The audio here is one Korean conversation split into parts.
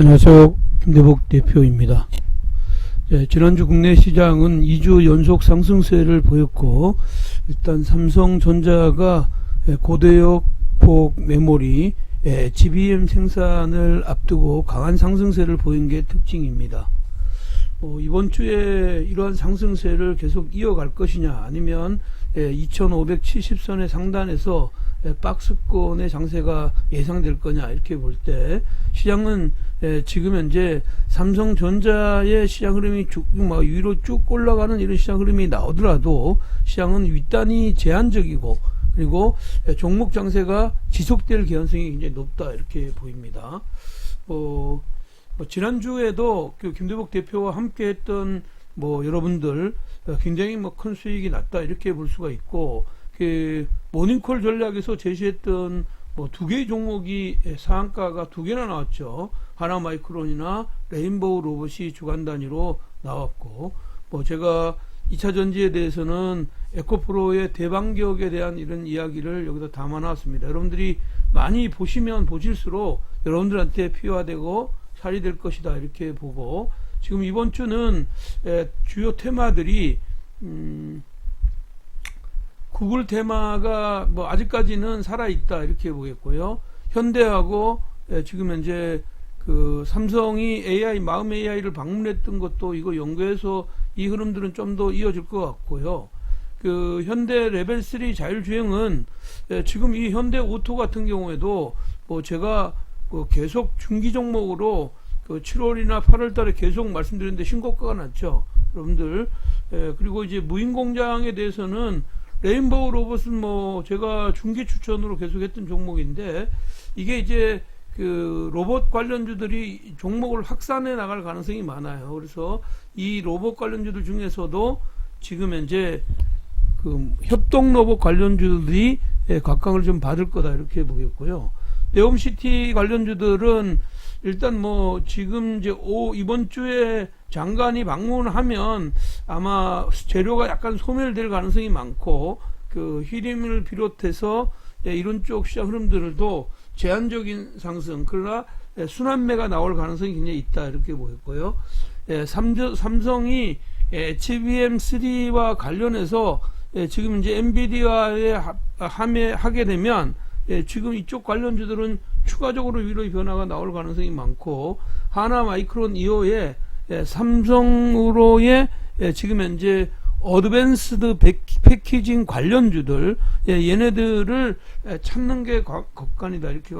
안녕하세요. 김대복 대표입니다. 네, 지난주 국내 시장은 2주 연속 상승세를 보였고, 일단 삼성전자가 예, 고대역 폭 메모리 예, GBM 생산을 앞두고 강한 상승세를 보인 게 특징입니다. 뭐 이번 주에 이러한 상승세를 계속 이어갈 것이냐, 아니면 2570선의 상단에서 예, 박스권의 장세가 예상될 거냐 이렇게 볼 때 시장은 예, 지금 현재 삼성전자의 시장 흐름이 쭉 막 위로 쭉 올라가는 이런 시장 흐름이 나오더라도 시장은 윗단이 제한적이고 그리고 예, 종목 장세가 지속될 개연성이 굉장히 높다 이렇게 보입니다. 어, 뭐 지난주에도 그 김대복 대표와 함께 했던 뭐 여러분들 어, 굉장히 뭐 큰 수익이 났다 이렇게 볼 수가 있고 그 모닝콜 전략에서 제시했던 뭐 두 개의 종목이 상한가가 두 개나 나왔죠. 하나 마이크론이나 레인보우 로봇이 주간 단위로 나왔고 뭐 제가 2차 전지에 대해서는 에코프로의 대반격에 대한 이런 이야기를 여기다 담아 놨습니다. 여러분들이 많이 보시면 보실수록 여러분들한테 필요하되고 살이 될 것이다 이렇게 보고 지금 이번 주는 에, 주요 테마들이 음, 구글 테마가 뭐 아직까지는 살아 있다 이렇게 보겠고요. 현대하고 에, 지금 현재 그 삼성이 AI 마음 AI를 방문했던 것도 이거 연구해서 이 흐름들은 좀 더 이어질 것 같고요. 그 현대 레벨 3 자율주행은 에, 지금 이 현대 오토 같은 경우에도 뭐 제가 그 계속 중기 종목으로 그 7월이나 8월 달에 계속 말씀드렸는데 신고가가 났죠. 여러분들. 에, 그리고 이제 무인 공장에 대해서는 레인보우 로봇은 뭐 제가 중기 추천으로 계속 했던 종목인데 이게 이제 그 로봇 관련주들이 종목을 확산해 나갈 가능성이 많아요. 그래서 이 로봇 관련주들 중에서도 지금 현재 그 협동 로봇 관련주들이 예, 각광을 좀 받을 거다 이렇게 보겠고요. 네옴시티 관련주들은 일단 뭐 지금 이제 오 이번 주에 장관이 방문하면 아마 재료가 약간 소멸될 가능성이 많고 그 히림을 비롯해서 예, 이런 쪽 시장 흐름들도 제한적인 상승 그러나 예, 순환매가 나올 가능성이 굉장히 있다 이렇게 보였고요. 예, 삼성이 예, HBM3와 관련해서 예, 지금 이제 엔비디아에 합- 함에 하게 되면 예, 지금 이쪽 관련주들은 추가적으로 위로의 변화가 나올 가능성이 많고 하나 마이크론 이후에 예, 삼성으로의 예, 지금 현재 어드밴스드 백- 패키징 관련주들 예, 얘네들을 예, 찾는 게 과- 겁간이다 이렇게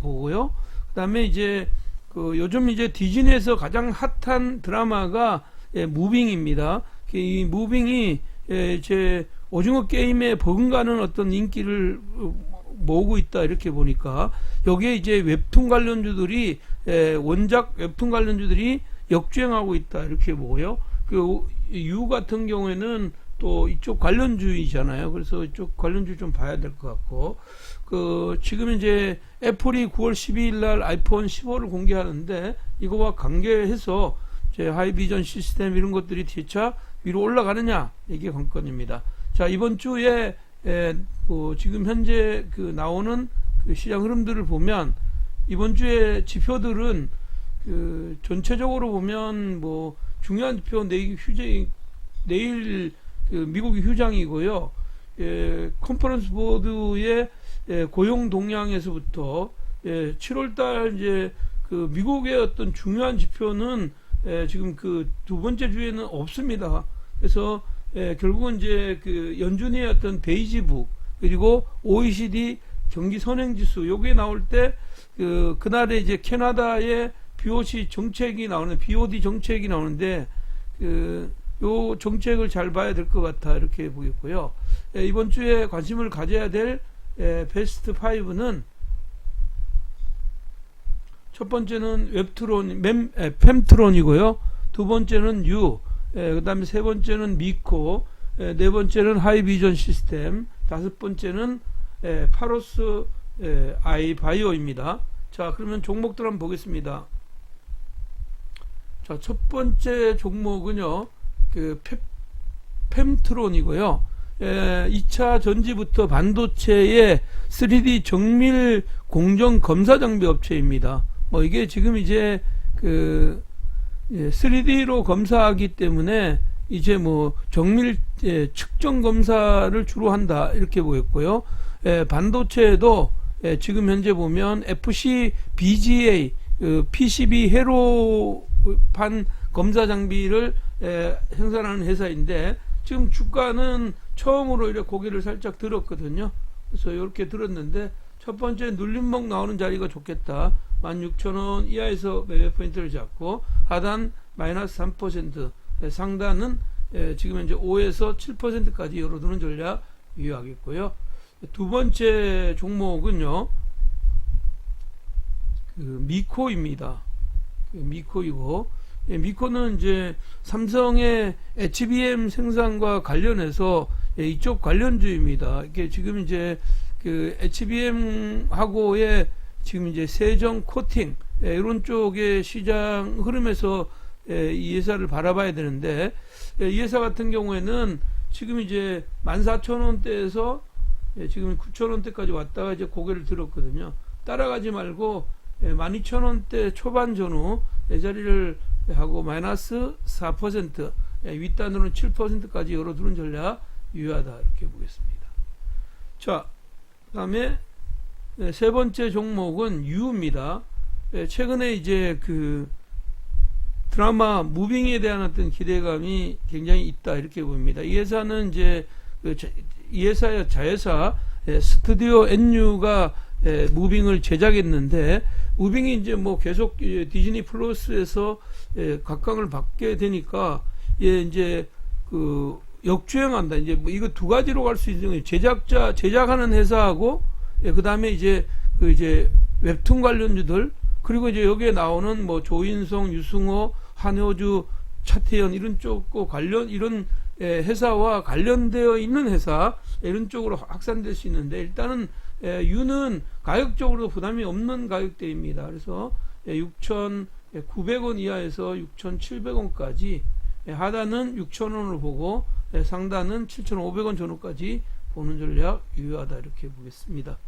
보고요. 그다음에 이제 그 요즘 이제 디즈니에서 가장 핫한 드라마가 예, 무빙입니다. 이 무빙이 예, 제 오징어 게임에 버금가는 어떤 인기를 어, 모으고 있다 이렇게 보니까 여기에 이제 웹툰 관련주들이 예, 원작 웹툰 관련주들이 역주행하고 있다 이렇게 보고요. 그 유 같은 경우에는 또 이쪽 관련주이잖아요. 그래서 이쪽 관련주 좀 봐야 될 것 같고 그 지금 이제 애플이 9월 12일 날 아이폰 15를 공개하는데 이거와 관계해서 제 하이비전 시스템 이런 것들이 뒤차 위로 올라가느냐 이게 관건입니다. 자 이번 주에 에, 그 지금 현재 그 나오는 그 시장 흐름들을 보면 이번 주에 지표들은 그 전체적으로 보면 뭐 중요한 지표 내일 휴재 내일 그 미국이 휴장이고요. 예, 컨퍼런스 보드의 예, 고용 동향에서부터 예, 7월달 이제 그 미국의 어떤 중요한 지표는 예, 지금 그 두 번째 주에는 없습니다. 그래서 예, 결국은 이제 그 연준의 어떤 베이지북 그리고 OECD 경기 선행 지수 요게 나올 때 그 그날에 이제 캐나다의 BOC 정책이 나오는 BOD 정책이 나오는데 그 요 정책을 잘 봐야 될 것 같아 이렇게 보겠고요. 예, 이번 주에 관심을 가져야 될 예, 베스트 5는 첫 번째는 웹트론, mem에 팸트론이고요. 두 번째는 U, 예, 그 다음에 세 번째는 미코, 예, 네 번째는 하이비전 시스템, 다섯 번째는 예, 파로스 예, 아이 바이오입니다. 자, 그러면 종목들 한번 보겠습니다. 자, 첫 번째 종목은요, 그 페, 팸트론이고요. 예, 2차 전지부터 반도체의 3D 정밀 공정 검사 장비 업체입니다. 뭐 이게 지금 이제 그 예, 3D로 검사하기 때문에 이제 뭐 정밀 예, 측정 검사를 주로 한다 이렇게 보였고요. 예, 반도체도 예, 지금 현재 보면 FC BGA 그 PCB 회로판 검사 장비를 예, 생산하는 회사인데 지금 주가는 처음으로 이렇게 고개를 살짝 들었거든요. 그래서 이렇게 들었는데 첫 번째 눌림목 나오는 자리가 좋겠다. 16,000원 이하에서 매매 포인트를 잡고 하단 마이너스 3% 예, 상단은 예, 지금 현재 5에서 7%까지 열어두는 전략 유효하겠고요. 두 번째 종목은요. 그 미코입니다. 그 미코이고 예, 미코는 이제 삼성의 HBM 생산과 관련해서 예, 이쪽 관련주입니다. 이게 지금 이제 그 HBM하고의 지금 이제 세정 코팅 예, 이런 쪽의 시장 흐름에서 예, 이 회사를 바라봐야 되는데 예, 이 회사 같은 경우에는 지금 이제 14,000원대에서 예, 지금 9,000원대까지 왔다가 이제 고개를 들었거든요. 따라가지 말고 예, 12,000원대 초반 전후 내 자리를 하고 마이너스 4% 예, 윗단으로는 7%까지 열어두는 전략 유효하다 이렇게 보겠습니다. 자, 그다음에 네, 세 번째 종목은 유입니다. 예, 최근에 이제 그 드라마 무빙에 대한 어떤 기대감이 굉장히 있다 이렇게 보입니다. 이 회사는 이제 그 자- 이 회사의 자회사 예, 스튜디오 NU가 예, 무빙을 제작했는데 무빙이 이제 뭐 계속 예, 디즈니 플러스에서 예, 각광을 받게 되니까 예, 이제 그 역주행한다. 이제 뭐 이거 두 가지로 갈 수 있는. 제작자 제작하는 회사하고 예, 그 다음에 이제 그 이제 웹툰 관련주들 그리고 이제 여기에 나오는 뭐 조인성, 유승호, 한효주, 차태현 이런 쪽과 관련 이런 예, 회사와 관련되어 있는 회사 이런 쪽으로 확산될 수 있는데 일단은 예, 유는 가격적으로 부담이 없는 가격대입니다. 그래서 예, 6,900원 이하에서 6,700원까지 예, 하단은 6,000원을 보고 예, 상단은 7,500원 전후까지 보는 전략 유효하다 이렇게 보겠습니다.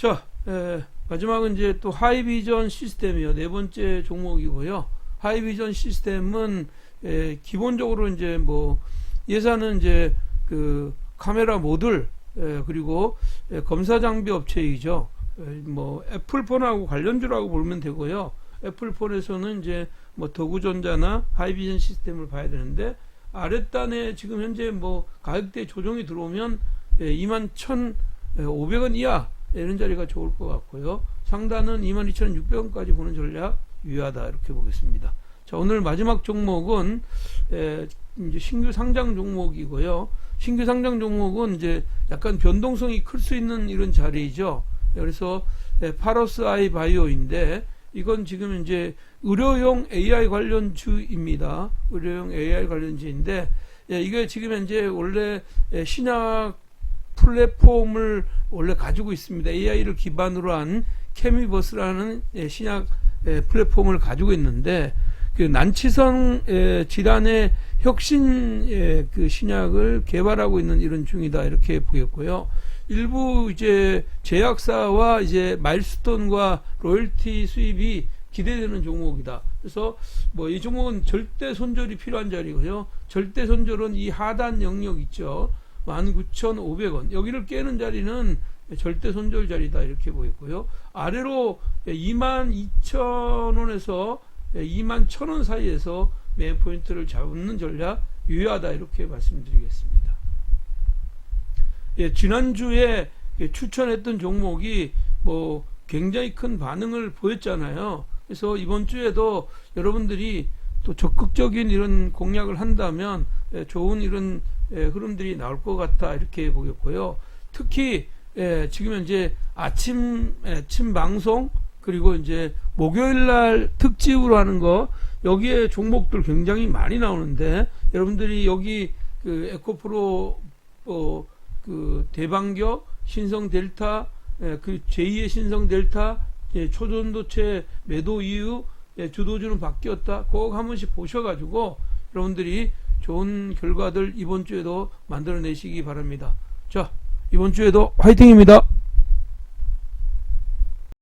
자, 에, 마지막은 이제 또 하이비전 시스템이요. 네 번째 종목이고요. 하이비전 시스템은 에, 기본적으로 이제 뭐 예산은 이제 그 카메라 모듈 에, 그리고 에, 검사 장비 업체이죠. 에, 뭐 애플폰하고 관련주라고 보면 되고요. 애플폰에서는 이제 뭐 더구전자나 하이비전 시스템을 봐야 되는데 아랫단에 지금 현재 뭐 가격대 조정이 들어오면 예, 21,500원 이하 이런 자리가 좋을 것 같고요. 상단은 22,600원까지 보는 전략 유효하다 이렇게 보겠습니다. 자 오늘 마지막 종목은 에, 이제 신규 상장 종목이고요. 신규 상장 종목은 이제 약간 변동성이 클 수 있는 이런 자리이죠. 그래서 에, 파로스 아이 바이오인데 이건 지금 이제 의료용 AI 관련주입니다. 의료용 AI 관련주인데 예, 이게 지금 현재 원래 예, 신약 플랫폼을 원래 가지고 있습니다. AI를 기반으로 한 케미버스라는 예, 신약 예, 플랫폼을 가지고 있는데 그 난치성 예, 질환의 혁신 예, 그 신약을 개발하고 있는 이런 중이다 이렇게 보겠고요. 일부 이제 제약사와 이제 마일스톤과 로열티 수입이 기대되는 종목이다. 그래서 뭐 이 종목은 절대 손절이 필요한 자리고요. 절대 손절은 이 하단 영역 있죠. 19,500원. 여기를 깨는 자리는 절대 손절 자리다 이렇게 보였고요. 아래로 22,000원에서 21,000원 사이에서 매 포인트를 잡는 전략 유효하다 이렇게 말씀드리겠습니다. 예, 지난주에 예, 추천했던 종목이 뭐 굉장히 큰 반응을 보였잖아요. 그래서 이번 주에도 여러분들이 또 적극적인 이런 공략을 한다면 예, 좋은 이런 예, 흐름들이 나올 것 같다 이렇게 보겠고요. 특히 예, 지금 현재 아침 아침 방송 그리고 이제 목요일 날 특집으로 하는 거 여기에 종목들 굉장히 많이 나오는데 여러분들이 여기 그 에코프로 어, 그 대방교 신성 델타 예, 그 제2의 신성 델타 예, 초전도체 매도 이후 예, 주도주는 바뀌었다. 꼭 한 번씩 보셔가지고 여러분들이 좋은 결과들 이번 주에도 만들어내시기 바랍니다. 자, 이번 주에도 화이팅입니다.